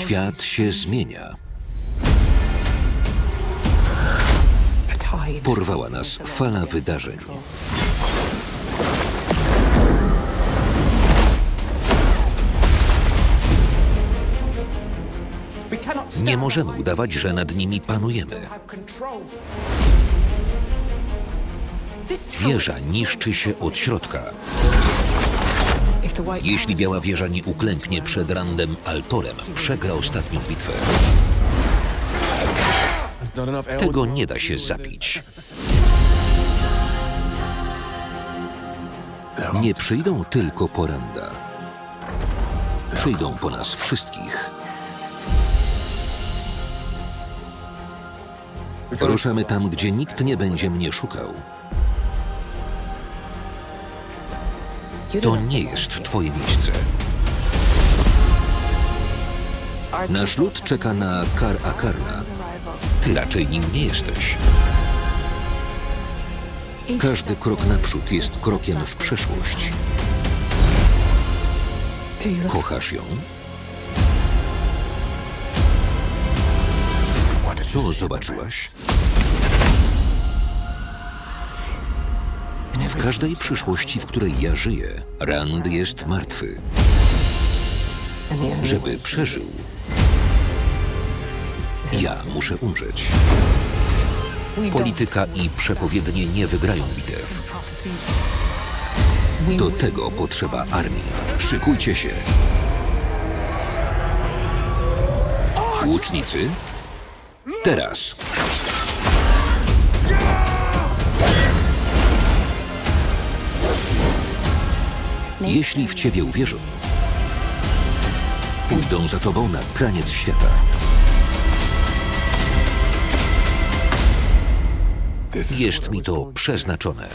Świat się zmienia. Porwała nas fala wydarzeń. Nie możemy udawać, że nad nimi panujemy. Wieża niszczy się od środka. Jeśli biała wieża nie uklęknie przed Randem Altorem, przegra ostatnią bitwę. Tego nie da się zabić. Nie przyjdą tylko po Randa. Przyjdą po nas wszystkich. Ruszamy tam, gdzie nikt nie będzie mnie szukał. To nie jest twoje miejsce. Nasz lud czeka na Kar Akarna. Ty raczej nim nie jesteś. Każdy krok naprzód jest krokiem w przeszłość. Kochasz ją? Co zobaczyłaś? W każdej przyszłości, w której ja żyję, Rand jest martwy. Żeby przeżył, ja muszę umrzeć. Polityka i przepowiednie nie wygrają bitew. Do tego potrzeba armii. Szykujcie się. Łucznicy? Teraz. Jeśli w ciebie uwierzą, pójdą za tobą na kraniec świata. Jest mi to przeznaczone.